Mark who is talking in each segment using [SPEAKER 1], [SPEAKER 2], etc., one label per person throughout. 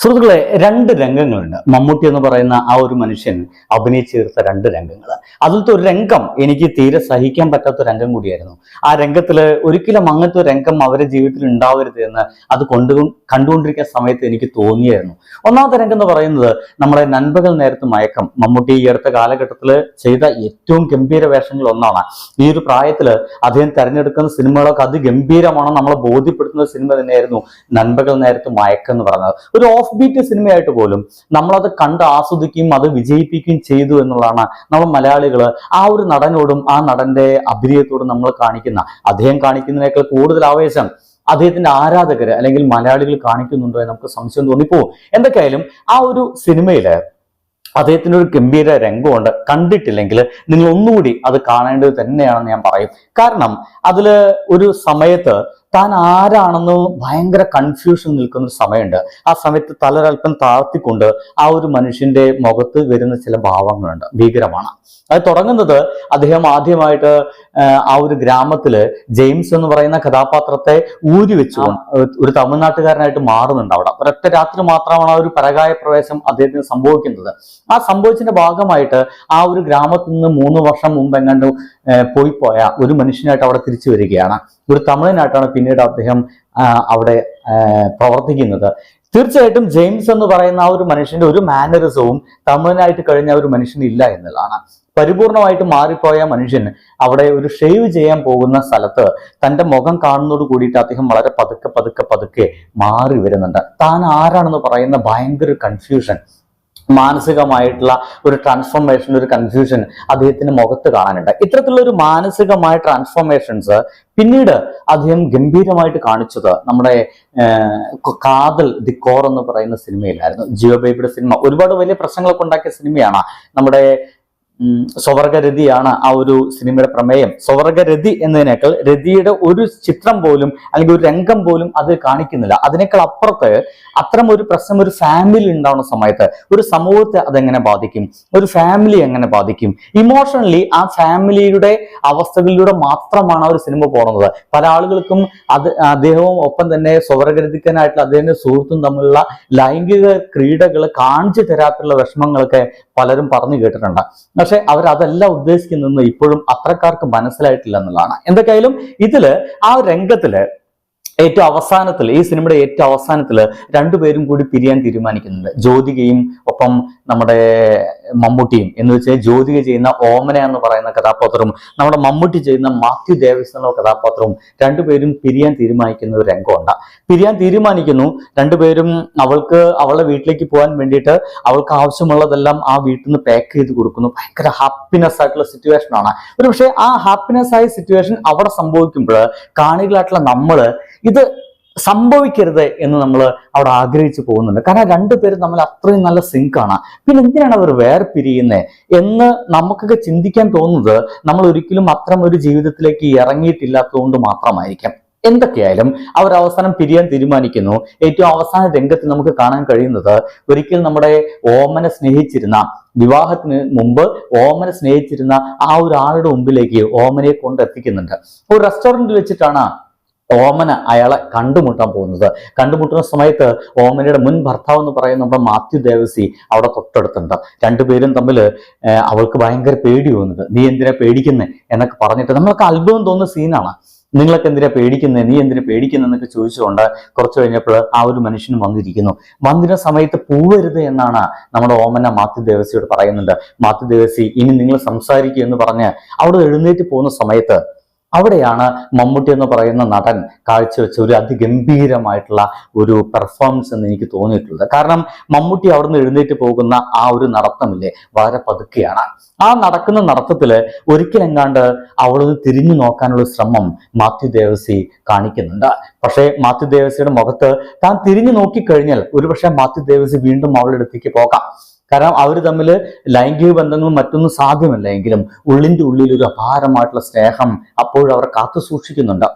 [SPEAKER 1] സുഹൃത്തുക്കളെ രണ്ട് രംഗങ്ങളുണ്ട്. മമ്മൂട്ടി എന്ന് പറയുന്ന ആ ഒരു മനുഷ്യൻ അഭിനയിച്ചു തീർത്ത രണ്ട് രംഗങ്ങൾ അതിലത്തെ ഒരു രംഗം എനിക്ക് തീരെ സഹിക്കാൻ പറ്റാത്ത രംഗം കൂടിയായിരുന്നു. ആ രംഗത്തിൽ ഒരിക്കലും അങ്ങനത്തെ ഒരു രംഗം അവരുടെ ജീവിതത്തിൽ ഉണ്ടാവരുത് എന്ന് അത് കൊണ്ടു കണ്ടുകൊണ്ടിരിക്കുന്ന സമയത്ത് എനിക്ക് തോന്നിയായിരുന്നു. ഒന്നാമത്തെ രംഗം എന്ന് പറയുന്നത് നമ്മളെ നൻപകൽ നേരത്ത് മയക്കം. മമ്മൂട്ടി ഈ അടുത്ത കാലഘട്ടത്തിൽ ചെയ്ത ഏറ്റവും ഗംഭീര വേഷങ്ങളിൽ ഒന്നാണ്. ഈ ഒരു പ്രായത്തിൽ അദ്ദേഹം തിരഞ്ഞെടുക്കുന്ന സിനിമകളൊക്കെ അതിഗംഭീരമാണ് നമ്മളെ ബോധ്യപ്പെടുത്തുന്ന സിനിമ തന്നെയായിരുന്നു നൻപകൽ നേരത്ത് മയക്കം എന്ന് പറയുന്നത്. ഒരു ഓഫ് ബീറ്റ് സിനിമയായിട്ട് പോലും നമ്മളത് കണ്ട് ആസ്വദിക്കുകയും അത് വിജയിപ്പിക്കുകയും ചെയ്തു എന്നുള്ളതാണ് നമ്മൾ മലയാളികൾ ആ ഒരു നടനോടും ആ നടന്റെ അഭിനയത്തോടും നമ്മൾ കാണിക്കുന്ന അദ്ദേഹം കാണിക്കുന്നതിനേക്കാൾ കൂടുതൽ ആവേശം അദ്ദേഹത്തിന്റെ ആരാധകർ അല്ലെങ്കിൽ മലയാളികൾ കാണിക്കുന്നുണ്ടോ എന്ന് നമുക്ക് സംശയം തോന്നിപ്പോവും. എന്തൊക്കെയായാലും ആ ഒരു സിനിമയിൽ അദ്ദേഹത്തിന്റെ ഒരു ഗംഭീര രംഗമുണ്ട്. കണ്ടിട്ടില്ലെങ്കിൽ നിങ്ങൾ ഒന്നുകൂടി അത് കാണേണ്ടത് തന്നെയാണെന്ന് ഞാൻ പറയും. കാരണം അതിൽ ഒരു സമയത്ത് താൻ ആരാണെന്ന് ഭയങ്കര കൺഫ്യൂഷൻ നിൽക്കുന്ന ഒരു സമയമുണ്ട്. ആ സമയത്ത് തലൊരൽപ്പം താഴ്ത്തിക്കൊണ്ട് ആ ഒരു മനുഷ്യന്റെ മുഖത്ത് വരുന്ന ചില ഭാവങ്ങളുണ്ട്. ഭീകരമാണ്. അത് തുടങ്ങുന്നത് അദ്ദേഹം ആദ്യമായിട്ട് ആ ഒരു ഗ്രാമത്തിൽ ജെയിംസ് എന്ന് പറയുന്ന കഥാപാത്രത്തെ ഊരി വെച്ചുകൊണ്ട് ഒരു തമിഴ്നാട്ടുകാരനായിട്ട് മാറുന്നുണ്ട് അവിടെ. ഒരൊറ്റ രാത്രി മാത്രമാണ് ആ ഒരു പരകായ പ്രവേശം അദ്ദേഹത്തിന് സംഭവിക്കുന്നത്. ആ സംഭവിച്ചതിന്റെ ഭാഗമായിട്ട് ആ ഒരു ഗ്രാമത്തിൽ നിന്ന് മൂന്ന് വർഷം മുമ്പ് എങ്ങാണ്ട് പോയി പോയ ഒരു മനുഷ്യനായിട്ട് അവിടെ തിരിച്ചു വരികയാണ്. ഒരു തമിഴനായിട്ടാണ് പിന്നീട് അദ്ദേഹം അവിടെ പ്രവർത്തിക്കുന്നത്. തീർച്ചയായിട്ടും ജെയിംസ് എന്ന് പറയുന്ന ആ ഒരു മനുഷ്യന്റെ ഒരു മാനറിസവും തമിഴനായിട്ട് കഴിഞ്ഞ ഒരു മനുഷ്യൻ ഇല്ല എന്നുള്ളതാണ്. പരിപൂർണമായിട്ട് മാറിപ്പോയ മനുഷ്യൻ അവിടെ ഒരു ഷേവ് ചെയ്യാൻ പോകുന്ന സ്ഥലത്ത് തന്റെ മുഖം കാണുന്നതോട് കൂടിയിട്ട് അദ്ദേഹം വളരെ പതുക്കെ പതുക്കെ പതുക്കെ മാറി വരുന്നുണ്ട്. താൻ ആരാണെന്ന് പറയുന്ന ഭയങ്കര കൺഫ്യൂഷൻ മാനസികമായിട്ടുള്ള ഒരു ട്രാൻസ്ഫോർമേഷൻ ഒരു കൺഫ്യൂഷൻ അദ്ദേഹത്തിന്റെ മുഖത്ത് കാണാനുണ്ട്. ഇത്തരത്തിലുള്ള ഒരു മാനസികമായ ട്രാൻസ്ഫോർമേഷൻസ് പിന്നീട് അദ്ദേഹം ഗംഭീരമായിട്ട് കാണിച്ചത് നമ്മുടെ കാതൽ ദി കോർ എന്ന് പറയുന്ന സിനിമയിലായിരുന്നു. ജിയോ ബേബിയുടെ സിനിമ. ഒരുപാട് വലിയ പ്രശ്നങ്ങളൊക്കെ ഉണ്ടാക്കിയ സിനിമയാണ്. നമ്മുടെ സ്വവർഗരതിയാണ് ആ ഒരു സിനിമയുടെ പ്രമേയം. സ്വവർഗരതി എന്നതിനേക്കാൾ രതിയുടെ ഒരു ചിത്രം പോലും അല്ലെങ്കിൽ ഒരു രംഗം പോലും അത് കാണിക്കുന്നില്ല. അതിനേക്കാൾ അപ്പുറത്ത് അത്തരം ഒരു പ്രശ്നം ഒരു ഫാമിലി ഉണ്ടാവുന്ന സമയത്ത് ഒരു സമൂഹത്തെ അതെങ്ങനെ ബാധിക്കും? ഒരു ഫാമിലി എങ്ങനെ ബാധിക്കും? ഇമോഷണലി ആ ഫാമിലിയുടെ അവസ്ഥകളിലൂടെ മാത്രമാണ് ആ ഒരു സിനിമ പോകുന്നത്. പല ആളുകൾക്കും അത് അദ്ദേഹവും ഒപ്പം തന്നെ സ്വവർഗരതിക്കനായിട്ടുള്ള അദ്ദേഹത്തിന്റെ സുഹൃത്തും തമ്മിലുള്ള ലൈംഗിക ക്രീഡകൾ കാണിച്ചു തരാത്തുള്ള വിഷമങ്ങളൊക്കെ പലരും പറഞ്ഞു കേട്ടിട്ടുണ്ട്. പക്ഷെ അവർ അതല്ല ഉദ്ദേശിക്കുന്നതെന്ന് ഇപ്പോഴും അത്രക്കാർക്ക് മനസ്സിലായിട്ടില്ല എന്നുള്ളതാണ്. എന്തൊക്കെയായാലും ഇതിൽ ആ രംഗത്തിൽ ഏറ്റവും അവസാനത്തിൽ ഈ സിനിമയുടെ ഏറ്റവും അവസാനത്തിൽ രണ്ടുപേരും കൂടി പിരിയാൻ തീരുമാനിക്കുന്നുണ്ട്. ജ്യോതികയും ഒപ്പം നമ്മുടെ മമ്മൂട്ടിയും എന്ന് വെച്ചാൽ ജ്യോതിക ചെയ്യുന്ന ഓമന എന്ന് പറയുന്ന കഥാപാത്രവും നമ്മുടെ മമ്മൂട്ടി ചെയ്യുന്ന മാത്യു ദേവസ് എന്നുള്ള കഥാപാത്രവും രണ്ടുപേരും പിരിയാൻ തീരുമാനിക്കുന്ന ഒരു രംഗമുണ്ട്. പിരിയാൻ തീരുമാനിക്കുന്നു. രണ്ടുപേരും അവൾക്ക് അവളുടെ വീട്ടിലേക്ക് പോകാൻ വേണ്ടിയിട്ട് അവൾക്ക് ആവശ്യമുള്ളതെല്ലാം ആ വീട്ടിൽ നിന്ന് പാക്ക് ചെയ്ത് കൊടുക്കുന്നു. ഭയങ്കര ഹാപ്പിനെസ് ആയിട്ടുള്ള സിറ്റുവേഷൻ ആണ്. ഒരു പക്ഷേ ആ ഹാപ്പിനെസ് ആയ സിറ്റുവേഷൻ അവിടെ സംഭവിക്കുമ്പോൾ കാണികളായിട്ടുള്ള നമ്മൾ ഇത് സംഭവിക്കരുത് എന്ന് നമ്മൾ അവിടെ ആഗ്രഹിച്ചു പോകുന്നുണ്ട്. കാരണം രണ്ടുപേരും നമ്മൾ അത്രയും നല്ല സിങ്കാണ് പിന്നെ എന്തിനാണ് അവർ വേർപിരിയുന്നത് എന്ന് നമുക്കൊക്കെ ചിന്തിക്കാൻ തോന്നുന്നത് നമ്മൾ ഒരിക്കലും അത്തരം ഒരു ജീവിതത്തിലേക്ക് ഇറങ്ങിയിട്ടില്ലാത്തതുകൊണ്ട് മാത്രമായിരിക്കാം. എന്തൊക്കെയായാലും അവർ അവസാനം പിരിയാൻ തീരുമാനിക്കുന്നു. ഏറ്റവും അവസാന രംഗത്ത് നമുക്ക് കാണാൻ കഴിയുന്നത് ഒരിക്കൽ നമ്മുടെ ഓമനെ സ്നേഹിച്ചിരുന്ന വിവാഹത്തിന് മുമ്പ് ഓമനെ സ്നേഹിച്ചിരുന്ന ആ ഒരാളുടെ മുമ്പിലേക്ക് ഓമനെ കൊണ്ടെത്തിക്കുന്നുണ്ട്. ഒരു റെസ്റ്റോറന്റിൽ വെച്ചിട്ടാണ് ഓമന അയാളെ കണ്ടുമുട്ടാൻ പോകുന്നത്. കണ്ടുമുട്ടുന്ന സമയത്ത് ഓമനയുടെ മുൻ ഭർത്താവ് എന്ന് പറയുന്ന നമ്മുടെ മാത്യു ദേവസി അവിടെ തൊട്ടടുത്തുണ്ട്. രണ്ടുപേരും തമ്മിൽ അവൾക്ക് ഭയങ്കര പേടി തോന്നുന്നുണ്ട്. നീ എന്തിനാ പേടിക്കുന്നേ? എന്നൊക്കെ പറഞ്ഞിട്ട് നമ്മൾക്ക് അത്ഭുതം തോന്നുന്ന സീനാണ്. നിങ്ങളൊക്കെ എന്തിനാ പേടിക്കുന്നത് നീ എന്തിനാ പേടിക്കുന്നത് എന്നൊക്കെ ചോദിച്ചുകൊണ്ട് കുറച്ചു കഴിഞ്ഞപ്പോൾ ആ ഒരു മനുഷ്യൻ വന്നിരിക്കുന്നു. വന്നിരുന്ന സമയത്ത് പോവരുത് എന്നാണ് നമ്മുടെ ഓമന മാത്യു ദേവസിയോട് പറയുന്നുണ്ട്. മാത്യു ദേവസി ഇനി നിങ്ങൾ സംസാരിക്കുക എന്ന് പറഞ്ഞ് അവിടെ എഴുന്നേറ്റ് പോകുന്ന സമയത്ത് അവിടെയാണ് മമ്മൂട്ടി എന്ന് പറയുന്ന നടൻ കാഴ്ചവെച്ച ഒരു അതിഗംഭീരമായിട്ടുള്ള ഒരു പെർഫോമൻസ് എന്ന് എനിക്ക് തോന്നിയിട്ടുള്ളത്. കാരണം മമ്മൂട്ടി അവിടുന്ന് എഴുന്നേറ്റ് പോകുന്ന ആ ഒരു നടത്തമില്ലേ വളരെ പതുക്കെയാണ്. ആ നടക്കുന്ന നടത്തത്തിൽ ഒരിക്കലെങ്ങാണ്ട് അവളത് തിരിഞ്ഞു നോക്കാനുള്ള ശ്രമം മാത്യു ദേവസി കാണിക്കുന്നുണ്ട്. പക്ഷേ മാത്യു ദേവസിയുടെ മുഖത്ത് താൻ തിരിഞ്ഞു നോക്കിക്കഴിഞ്ഞാൽ ഒരുപക്ഷെ മാത്യു ദേവസി വീണ്ടും അവളുടെ അടുത്തേക്ക് പോകാം. കാരണം അവർ തമ്മിൽ ലൈംഗിക ബന്ധങ്ങളും മറ്റൊന്നും സാധ്യമല്ല എങ്കിലും ഉള്ളിന്റെ ഉള്ളിൽ ഒരു അപാരമായിട്ടുള്ള സ്നേഹം അപ്പോഴും അവർ കാത്തു സൂക്ഷിക്കുന്നുണ്ട്.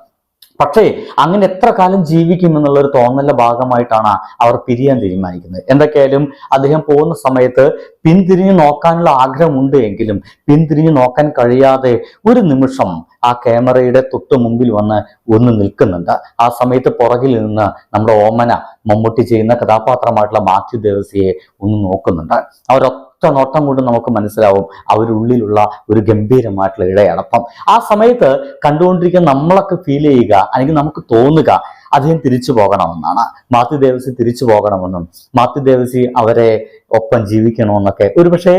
[SPEAKER 1] പക്ഷേ അങ്ങനെ എത്ര കാലം ജീവിക്കും എന്നുള്ളൊരു തോന്നലിന്റെ ഭാഗമായിട്ടാണ് അവർ പിരിയാൻ തീരുമാനിക്കുന്നത്. എന്തൊക്കെയായാലും അദ്ദേഹം പോകുന്ന സമയത്ത് പിന്തിരിഞ്ഞു നോക്കാനുള്ള ആഗ്രഹമുണ്ട് എങ്കിലും പിന്തിരിഞ്ഞു നോക്കാൻ കഴിയാതെ ഒരു നിമിഷം ആ ക്യാമറയുടെ തൊട്ട് മുമ്പിൽ വന്ന് ഒന്ന് നിൽക്കുന്നുണ്ട്. ആ സമയത്ത് പുറകിൽ നിന്ന് നമ്മുടെ ഓമന മമ്മൂട്ടി ചെയ്യുന്ന കഥാപാത്രമായിട്ടുള്ള മാത്യു ദേവസിയെ ഒന്ന് നോക്കുന്നുണ്ട്. അവരൊറ്റ നോട്ടം കൊണ്ട് നമുക്ക് മനസ്സിലാവും അവരുള്ളിലുള്ള ഒരു ഗംഭീരമായിട്ടുള്ള ഇടയടപ്പം ആ സമയത്ത് കണ്ടുകൊണ്ടിരിക്കുന്ന നമ്മളൊക്കെ ഫീൽ ചെയ്യുക അല്ലെങ്കിൽ നമുക്ക് തോന്നുക അദ്ദേഹം തിരിച്ചു പോകണമെന്നാണ്. മാത്യു ദേവസി തിരിച്ചു പോകണമെന്നും മാത്യു ദേവസി അവരെ ഒപ്പം ജീവിക്കണമെന്നൊക്കെ. ഒരുപക്ഷെ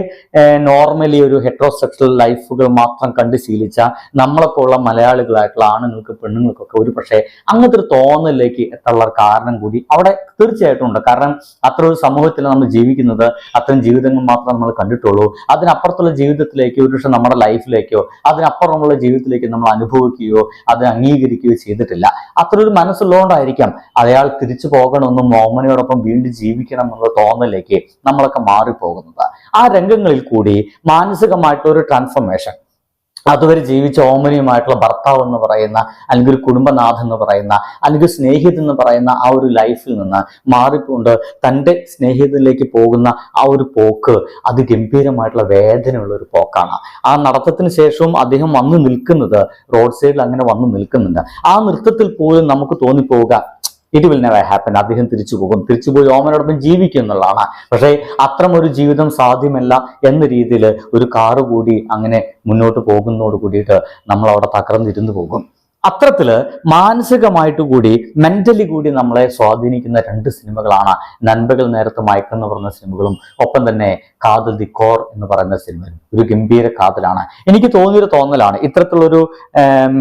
[SPEAKER 1] നോർമലി ഒരു ഹെട്രോസെക്ഷൽ ലൈഫുകൾ മാത്രം കണ്ട് ശീലിച്ച നമ്മളെപ്പോലുള്ള മലയാളികളായിട്ടുള്ള ആണുങ്ങൾക്ക് പെണ്ണുങ്ങൾക്കൊക്കെ ഒരു പക്ഷേ അങ്ങനത്തെ ഒരു തോന്നലിലേക്ക് എത്താനുള്ള കാരണം കൂടി അവിടെ തീർച്ചയായിട്ടും ഉണ്ട്. കാരണം അത്ര ഒരു സമൂഹത്തിൽ നമ്മൾ ജീവിക്കുന്നത് അത്തരം ജീവിതങ്ങൾ മാത്രം നമ്മൾ കണ്ടിട്ടുള്ളൂ. അതിനപ്പുറത്തുള്ള ജീവിതത്തിലേക്ക് ഒരു പക്ഷെ നമ്മുടെ ലൈഫിലേക്കോ അതിനപ്പുറമുള്ള ജീവിതത്തിലേക്ക് നമ്മൾ അനുഭവിക്കുകയോ അത് അംഗീകരിക്കുകയോ ചെയ്തിട്ടില്ല. അത്ര ഒരു മനസ്സുള്ളതുകൊണ്ടായിരിക്കാം അയാൾ തിരിച്ചു പോകണമെന്നും മോമനയോടൊപ്പം വീണ്ടും ജീവിക്കണം എന്നുള്ള തോന്നലിലേക്ക് നമ്മളൊക്കെ മാറിപ്പോകുന്നത്. ആ രംഗങ്ങളിൽ കൂടി മാനസികമായിട്ടൊരു ട്രാൻസ്ഫർമേഷൻ അതുവരെ ജീവിച്ച ഓമനിയുമായിട്ടുള്ള ഭർത്താവ് എന്ന് പറയുന്ന അല്ലെങ്കിൽ ഒരു കുടുംബനാഥ് എന്ന് പറയുന്ന അല്ലെങ്കിൽ സ്നേഹിത എന്ന് പറയുന്ന ആ ഒരു ലൈഫിൽ നിന്ന് മാറിക്കൊണ്ട് തന്റെ സ്നേഹിതത്തിലേക്ക് പോകുന്ന ആ ഒരു പോക്ക് അത് ഗംഭീരമായിട്ടുള്ള വേദനയുള്ള ഒരു പോക്കാണ്. ആ നടത്തത്തിന് ശേഷവും അദ്ദേഹം വന്നു നിൽക്കുന്നത് റോഡ് സൈഡിൽ അങ്ങനെ വന്നു നിൽക്കുന്നുണ്ട്. ആ നൃത്തത്തിൽ പോലും നമുക്ക് തോന്നിപ്പോവുക. ഇറ്റ് വിൽ നെവർ ഹാപ്പൻ അദ്ദേഹം തിരിച്ചു പോകും. തിരിച്ചു പോയി ഓമനോടൊപ്പം ജീവിക്കും എന്നുള്ളതാണ് പക്ഷേ അത്രമൊരു ജീവിതം സാധ്യമല്ല എന്ന രീതിയിൽ ഒരു കാറ് കൂടി അങ്ങനെ മുന്നോട്ട് പോകുന്നതോട് കൂടിയിട്ട് നമ്മൾ അവിടെ തകർന്നിരുന്നു പോകും. അത്തരത്തിൽ മാനസികമായിട്ട് കൂടി മെന്റലി കൂടി നമ്മളെ സ്വാധീനിക്കുന്ന രണ്ട് സിനിമകളാണ്. നൻപകൾ നേരത്തെ മയക്കെന്ന് പറഞ്ഞ സിനിമകളും ഒപ്പം തന്നെ കാതൽ ദി കോർ എന്ന് പറയുന്ന സിനിമയും. ഒരു ഗംഭീര കാതലാണ്. എനിക്ക് തോന്നിയൊരു തോന്നലാണ്. ഇത്തരത്തിലുള്ളൊരു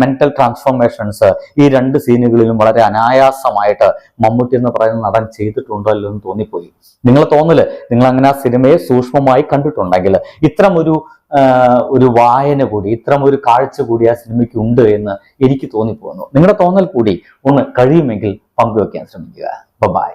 [SPEAKER 1] മെന്റൽ ട്രാൻസ്ഫോർമേഷൻസ് ഈ രണ്ട് സീനുകളിലും വളരെ അനായാസമായിട്ട് മമ്മൂട്ടി എന്ന് പറയുന്ന നടൻ ചെയ്തിട്ടുണ്ടല്ലോ എന്ന് തോന്നിപ്പോയി. നിങ്ങളെ തോന്നൽ നിങ്ങൾ അങ്ങനെ ആ സിനിമയെ സൂക്ഷ്മമായി കണ്ടിട്ടുണ്ടെങ്കിൽ ഇത്തരം ഒരു ഒരു വായന കൂടി ഇത്തരം ഒരു കാഴ്ച കൂടി ആ സിനിമയ്ക്ക് ഉണ്ട് എന്ന് എനിക്ക് തോന്നിപ്പോകുന്നു. നിങ്ങളുടെ തോന്നൽ കൂടി ഒന്ന് കഴിയുമെങ്കിൽ പങ്കുവെക്കാൻ ശ്രമിക്കുക. ബൈ